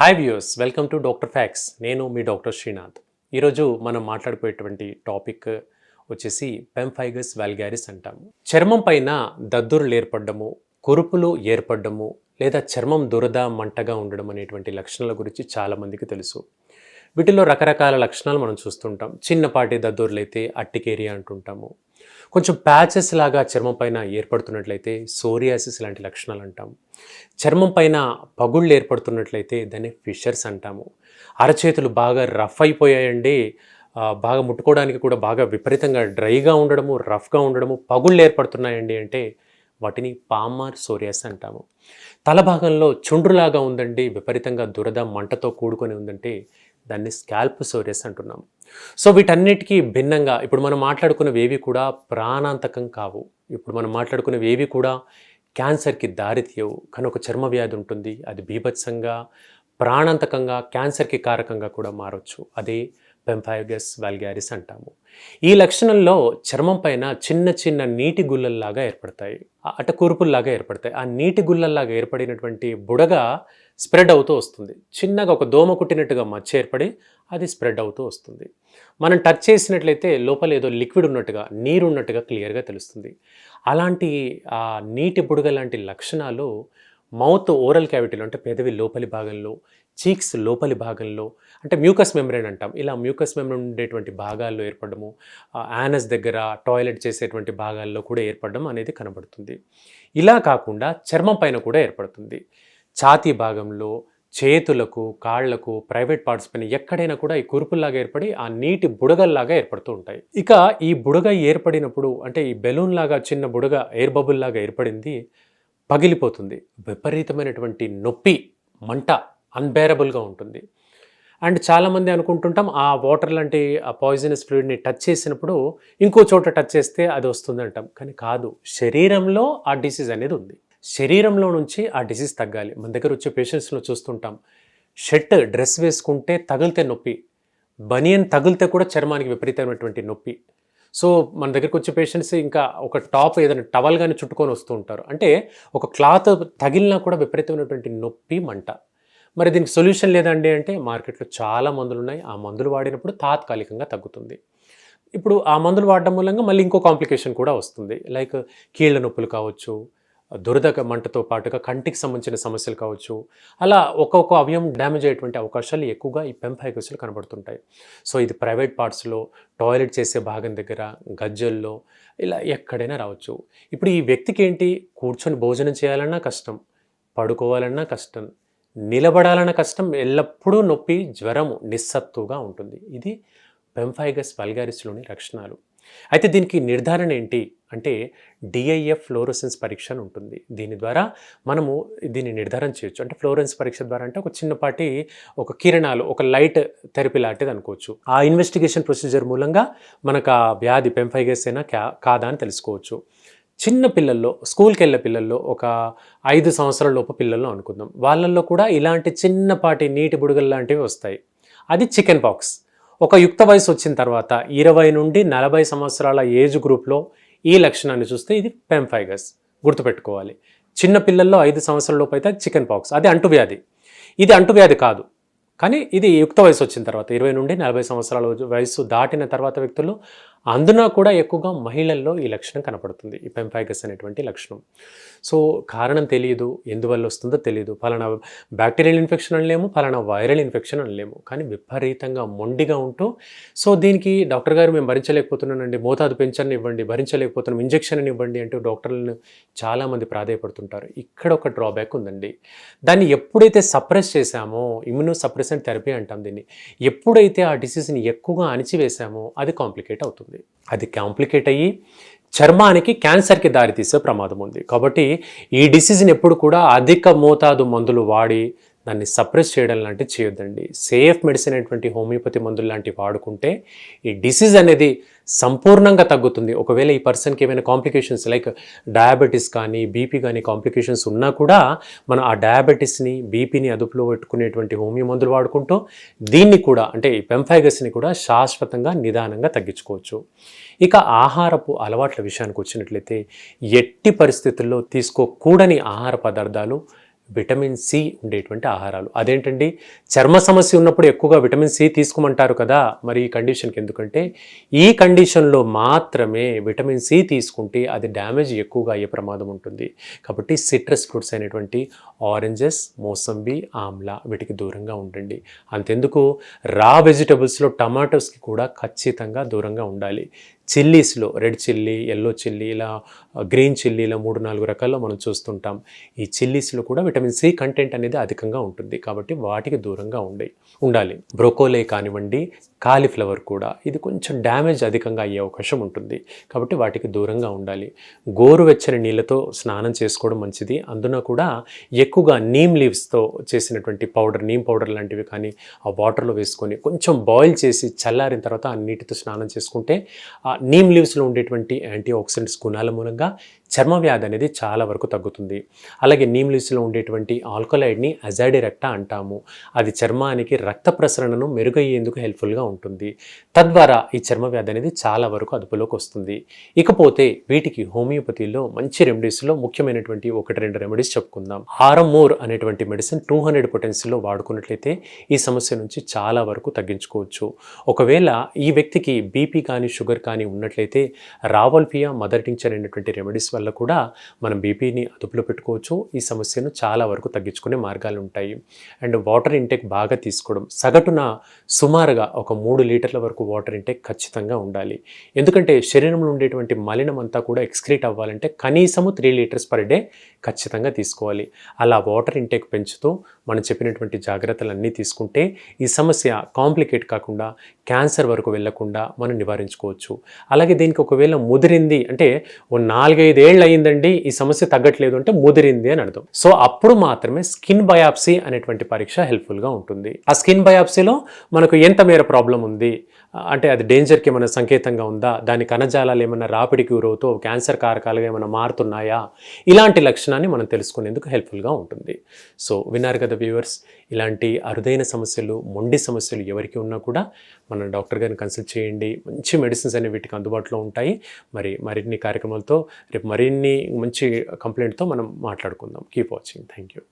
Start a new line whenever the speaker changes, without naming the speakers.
Hi views welcome to doctor facts నేను మీ doctor Srinath ఈరోజు మనం మాట్లాడుకునేటువంటి టాపిక్ వచ్చేసి పెంఫైగస్ వాల్గారిస్ అంటాము చర్మం పైన దద్దురులు ఏర్పడము కురుపులు ఏర్పడము లేదా చర్మం దురద మంటగా ఉండడం అనేటువంటి లక్షణాల గురించి చాలామందికి తెలుసు. వీటిలో రకరకాల లక్షణాలు మనం చూస్తుంటాం. చిన్నపాటి దద్దుర్లు అయితే అట్టికేరియా అంటుంటాము. కొంచెం ప్యాచెస్ లాగా చర్మం పైన ఏర్పడుతున్నట్లయితే సోరియాసిస్ లాంటి లక్షణాలు అంటాం చర్మం పైన పగుళ్ళు ఏర్పడుతున్నట్లయితే దాన్ని ఫిషర్స్ అంటాము. అరచేతులు బాగా రఫ్ అయిపోయాయండి. బాగా ముట్టుకోవడానికి కూడా బాగా విపరీతంగా డ్రైగా ఉండడము రఫ్గా ఉండడము పగుళ్ళు ఏర్పడుతున్నాయండి అంటే వాటిని పామార్ సోరియాస్ అంటాము. తల భాగంలో చుండ్రులాగా ఉందండి. విపరీతంగా దురద మంటతో కూడుకొని ఉందంటే దాన్ని స్కాల్ప్ సోరియస్ అంటున్నాం సో వీటన్నిటికీ భిన్నంగా ఇప్పుడు మనం మాట్లాడుకున్నవి ఏవి కూడా ప్రాణాంతకం కావు. ఇప్పుడు మనం మాట్లాడుకున్నవి ఏవి కూడా క్యాన్సర్కి దారితీయవు. కానీ ఒక చర్మ వ్యాధి ఉంటుంది అది బీభత్సంగా ప్రాణాంతకంగా క్యాన్సర్కి కారకంగా కూడా మారవచ్చు అదే పెంఫాయోగస్ వాల్గారిస్ అంటాము. ఈ లక్షణంలో చర్మం పైన చిన్న చిన్న నీటి గుల్లల్లాగా ఏర్పడతాయి. అట కూర్పుల్లాగా ఏర్పడతాయి. ఆ నీటి గుల్లల్లాగా ఏర్పడినటువంటి బుడగ స్ప్రెడ్ అవుతూ వస్తుంది. చిన్నగా ఒక దోమ కుట్టినట్టుగా మచ్చ ఏర్పడి అది స్ప్రెడ్ అవుతూ వస్తుంది. మనం టచ్ చేసినట్లయితే లోపల ఏదో లిక్విడ్ ఉన్నట్టుగా నీరు ఉన్నట్టుగా క్లియర్గా తెలుస్తుంది. అలాంటి ఆ నీటి బుడగ లాంటి లక్షణాలు మౌత్ ఓరల్ క్యావిటీలో అంటే పెదవి లోపలి భాగంలో చీక్స్ లోపలి భాగంలో అంటే మ్యూకస్ మెమ్బ్రేన్ అంటాం. ఇలా మ్యూకస్ మెమ్బ్రేన్ ఉండేటువంటి భాగాల్లో ఏర్పడము యానస్ దగ్గర టాయిలెట్ చేసేటువంటి భాగాల్లో కూడా ఏర్పడడం అనేది కనబడుతుంది. ఇలా కాకుండా చర్మం పైన కూడా ఏర్పడుతుంది. ఛాతీ భాగంలో చేతులకు కాళ్ళకు ప్రైవేట్ పార్ట్స్ పైన ఎక్కడైనా కూడా ఈ కురుపుల్లాగా ఏర్పడి ఆ నీటి బుడగల్లాగా ఏర్పడుతూ ఉంటాయి. ఇక ఈ బుడగ ఏర్పడినప్పుడు అంటే ఈ బెలూన్ లాగా చిన్న బుడగ ఎయిర్ బబుల్ లాగా ఏర్పడింది పగిలిపోతుంది. విపరీతమైనటువంటి నొప్పి మంట అన్బేరబుల్గా ఉంటుంది. అండ్ చాలామంది అనుకుంటుంటాం ఆ వాటర్ లాంటి ఆ పాయిజనస్ ఫ్లూయిడ్ని టచ్ చేసినప్పుడు ఇంకో చోట టచ్ చేస్తే అది వస్తుంది అంటాం. కానీ కాదు శరీరంలో ఆ డిసీజ్ అనేది ఉంది. శరీరంలో నుంచి ఆ డిసీజ్ తగ్గాలి. మన దగ్గర వచ్చే పేషెంట్స్లో చూస్తుంటాం. షర్ట్ డ్రెస్ వేసుకుంటే తగిలితే నొప్పి. బనియన్ తగిలితే కూడా చర్మానికి విపరీతమైనటువంటి నొప్పి. సో మన దగ్గరకు వచ్చే పేషెంట్స్ ఇంకా ఒక టాప్ ఏదైనా టవల్ కానీ చుట్టుకొని వస్తూ ఉంటారు. అంటే ఒక క్లాత్ తగిలినా కూడా విపరీతమైనటువంటి నొప్పి మంట. మరి దీనికి సొల్యూషన్ లేదండి అంటే మార్కెట్లో చాలా మందులు ఉన్నాయి ఆ మందులు వాడినప్పుడు తాత్కాలికంగా తగ్గుతుంది. ఇప్పుడు ఆ మందులు వాడడం మూలంగా మళ్ళీ ఇంకో కాంప్లికేషన్ కూడా వస్తుంది. లైక్ కీళ్ళ నొప్పులు కావచ్చు దురద మంటతో పాటుగా కంటికి సంబంధించిన సమస్యలు కావచ్చు. అలా ఒక్కొక్క అవయం డ్యామేజ్ అయ్యేటువంటి అవకాశాలు ఎక్కువగా ఈ పెంపైకసులు కనబడుతుంటాయి. సో ఇది ప్రైవేట్ పార్ట్స్లో టాయిలెట్ చేసే భాగం దగ్గర గజ్జల్లో ఇలా ఎక్కడైనా రావచ్చు. ఇప్పుడు ఈ వ్యక్తికి ఏంటి? కూర్చొని భోజనం చేయాలన్నా కష్టం పడుకోవాలన్నా కష్టం నిలబడాలన్న కష్టం ఎల్లప్పుడూ నొప్పి జ్వరము నిస్సత్తుగా ఉంటుంది. ఇది పెంఫైగస్ వల్గారిస్లోని లక్షణాలు. అయితే దీనికి నిర్ధారణ ఏంటి? అంటే డిఐఎఫ్ ఫ్లోరోసెన్స్ పరీక్ష అని ఉంటుంది. దీని ద్వారా మనము దీన్ని నిర్ధారణ చేయొచ్చు. అంటే ఫ్లోరెన్స్ పరీక్ష ద్వారా అంటే ఒక చిన్నపాటి ఒక కిరణాలు ఒక లైట్ థెరపీ లాంటిది అనుకోవచ్చు. ఆ ఇన్వెస్టిగేషన్ ప్రొసీజర్ మూలంగా మనకు ఆ వ్యాధి పెంఫైగస్ అయినా కా కాదా అని తెలుసుకోవచ్చు. చిన్న పిల్లల్లో స్కూల్కి వెళ్ళే పిల్లల్లో ఒక ఐదు సంవత్సరాల లోపు పిల్లల్లో అనుకుందాం. వాళ్ళల్లో కూడా ఇలాంటి చిన్నపాటి నీటి బుడగలు లాంటివి వస్తాయి. అది చికెన్ పాక్స్. ఒక యుక్త వయసు వచ్చిన తర్వాత ఇరవై నుండి నలభై సంవత్సరాల ఏజ్ గ్రూప్లో ఈ లక్షణాన్ని చూస్తే ఇది పెంఫైగస్. గుర్తుపెట్టుకోవాలి. చిన్న పిల్లల్లో ఐదు సంవత్సరాల లోపు అయితే చికెన్ పాక్స్. అది అంటువ్యాధి. ఇది అంటువ్యాధి కాదు. కానీ ఇది యుక్త వయసు వచ్చిన తర్వాత ఇరవై నుండి నలభై సంవత్సరాల వయసు దాటిన తర్వాత వ్యక్తులు అందున కూడా ఎక్కువగా మహిళల్లో ఈ లక్షణం కనపడుతుంది ఈ పెంఫైగస్ అనేటువంటి లక్షణం. సో కారణం తెలియదు ఎందువల్ల వస్తుందో తెలియదు ఫలానా బ్యాక్టీరియల్ ఇన్ఫెక్షన్ అనలేము ఫలానా వైరల్ ఇన్ఫెక్షన్ అనలేము. కానీ విపరీతంగా మొండిగా ఉంటూ సో దీనికి డాక్టర్ గారు మేము భరించలేకపోతున్నానండి మోతాదు పెంచని ఇవ్వండి భరించలేకపోతున్నాం ఇంజెక్షన్ ఇవ్వండి అంటూ డాక్టర్లను చాలామంది ప్రాధాయపడుతుంటారు. ఇక్కడ ఒక డ్రాబ్యాక్ ఉందండి. దాన్ని ఎప్పుడైతే సప్రెస్ చేశామో ఇమ్యూనో సప్రెసెంట్ థెరపీ అంటాం దీన్ని ఎప్పుడైతే ఆ డిసీజ్ని ఎక్కువగా అణిచివేశామో అది కాంప్లికేట్ అవుతుంది. అది కాంప్లికేట్ అయ్యి చర్మానికి క్యాన్సర్కి దారితీసే ప్రమాదం ఉంది. కాబట్టి ఈ డిసీజ్ని ఎప్పుడు కూడా అధిక మోతాదు మందులు వాడి దాన్ని సప్రెస్ చేయడం లాంటివి చేయొద్దండి. సేఫ్ మెడిసిన్ అయినటువంటి హోమియోపతి మందులు లాంటివి వాడుకుంటే ఈ డిసీజ్ అనేది సంపూర్ణంగా తగ్గుతుంది. ఒకవేళ ఈ పర్సన్కి ఏమైనా కాంప్లికేషన్స్ లైక్ డయాబెటీస్ కానీ బీపీ కానీ కాంప్లికేషన్స్ ఉన్నా కూడా మనం ఆ డయాబెటీస్ని బీపీని అదుపులో పెట్టుకునేటువంటి హోమియో మందులు వాడుకుంటూ దీన్ని కూడా అంటే ఈ పెంఫైగస్ని కూడా శాశ్వతంగా నిదానంగా తగ్గించుకోవచ్చు. ఇక ఆహారపు అలవాట్ల విషయానికి వచ్చినట్లయితే ఎట్టి పరిస్థితుల్లో తీసుకోకూడని ఆహార పదార్థాలు విటమిన్ సి ఉండేటువంటి ఆహారాలు. అదేంటండి? చర్మ సమస్య ఉన్నప్పుడు ఎక్కువగా విటమిన్ సి తీసుకోమంటారు కదా? మరి ఈ కండిషన్కి ఎందుకంటే ఈ కండిషన్లో మాత్రమే విటమిన్ సి తీసుకుంటే అది డ్యామేజ్ ఎక్కువగా అయ్యే ప్రమాదం ఉంటుంది. కాబట్టి సిట్రస్ ఫ్రూట్స్ అయినటువంటి ఆరెంజెస్ మోసంబి ఆమ్లా వీటికి దూరంగా ఉండండి. అంతెందుకు? రా వెజిటబుల్స్లో టమాటోస్కి కూడా ఖచ్చితంగా దూరంగా ఉండాలి. చిల్లీస్లో రెడ్ చిల్లీ ఎల్లో చిల్లీ ఇలా గ్రీన్ చిల్లీ ఇలా మూడు నాలుగు రకాల్లో మనం చూస్తుంటాం. ఈ చిల్లీస్లో కూడా విటమిన్ సి కంటెంట్ అనేది అధికంగా ఉంటుంది. కాబట్టి వాటికి దూరంగా ఉండే ఉండాలి. బ్రోకోలే కానివ్వండి కాలీఫ్లవర్ కూడా ఇది కొంచెం డ్యామేజ్ అధికంగా అయ్యే అవకాశం ఉంటుంది. కాబట్టి వాటికి దూరంగా ఉండాలి. గోరువెచ్చని నీళ్ళతో స్నానం చేసుకోవడం మంచిది. అందున కూడా ఎక్కువగా నీమ్ లీవ్స్తో చేసినటువంటి పౌడర్ నీమ్ పౌడర్ లాంటివి కానీ ఆ వాటర్లో వేసుకొని కొంచెం బాయిల్ చేసి చల్లారిన తర్వాత ఆ నీటితో స్నానం చేసుకుంటే ఆ నీమ్ లీవ్స్లో ఉండేటువంటి యాంటీ ఆక్సిడెంట్స్ గుణాల మూలంగా చర్మ వ్యాధి అనేది చాలా వరకు తగ్గుతుంది. అలాగే నీమ్ లీవ్స్లో ఉండేటువంటి ఆల్కలైడ్ని అజాడిరెక్టా అంటాము. అది చర్మానికి రక్త ప్రసరణను మెరుగయ్యేందుకు హెల్ప్ఫుల్గా ఉంటుంది. తద్వారా ఈ చర్మ వ్యాధి అనేది చాలా వరకు అదుపులోకి వస్తుంది. ఇకపోతే వీటికి హోమియోపతిలో మంచి రెమెడీస్లో ముఖ్యమైనటువంటి ఒకటి రెండు రెమెడీస్ చెప్పుకుందాం. హారం అనేటువంటి మెడిసిన్ టూ హండ్రెడ్ పొటెన్సీలో వాడుకున్నట్లయితే ఈ సమస్య నుంచి చాలా వరకు తగ్గించుకోవచ్చు. ఒకవేళ ఈ వ్యక్తికి బీపీ కానీ షుగర్ కానీ ఉన్నట్లయితే రావల్పియా మదర్ టించర్ అనేటువంటి రెమెడీస్ వల్ల కూడా మనం బీపీని అదుపులో పెట్టుకోవచ్చు. ఈ సమస్యను చాలా వరకు తగ్గించుకునే మార్గాలు ఉంటాయి. అండ్ వాటర్ ఇంటేక్ బాగా తీసుకోవడం సగటున సుమారుగా ఒక మూడు లీటర్ల వరకు వాటర్ ఇంటేక్ ఖచ్చితంగా ఉండాలి. ఎందుకంటే శరీరంలో ఉండేటువంటి మలినం అంతా కూడా ఎక్స్క్రీట్ అవ్వాలంటే కనీసము త్రీ లీటర్స్ పర్ డే ఖచ్చితంగా తీసుకోవాలి. అలా వాటర్ ఇంటేక్ పెంచుతూ మనం చెప్పినటువంటి జాగ్రత్తలు అన్నీ తీసుకుంటే ఈ సమస్య కాంప్లికేట్ కాకుండా క్యాన్సర్ వరకు వెళ్ళకుండా మనం నివారించుకోవచ్చు. అలాగే దీనికి ఒకవేళ ముదిరింది అంటే ఓ నాలుగైదే ఏళ్ళు అయ్యిందండి ఈ సమస్య తగ్గట్లేదు అంటే ముదిరింది అని అర్థం. సో అప్పుడు మాత్రమే స్కిన్ బయాప్సీ అనేటువంటి పరీక్ష హెల్ప్ఫుల్గా ఉంటుంది. ఆ స్కిన్ బయాప్సీలో మనకు ఎంత మేర ప్రాబ్లం ఉంది? అంటే అది డేంజర్కి ఏమైనా సంకేతంగా ఉందా? దాని కణజాలాలు ఏమైనా రాపిడికి గురవుతూ క్యాన్సర్ కారకాలుగా ఏమైనా మారుతున్నాయా? ఇలాంటి లక్షణాన్ని మనం తెలుసుకునేందుకు హెల్ప్ఫుల్గా ఉంటుంది. సో విన్నారు కదా వ్యూవర్స్ ఇలాంటి అరుదైన సమస్యలు మొండి సమస్యలు ఎవరికి ఉన్నా కూడా మన డాక్టర్ గారిని కన్సల్ట్ చేయండి. మంచి మెడిసిన్స్ అనేవి వీటికి అందుబాటులో ఉంటాయి. మరి మరిన్ని కార్యక్రమాలతో రేపు మరిన్ని మంచి కంప్లైంట్తో మనం మాట్లాడుకుందాం. Keep watching thank you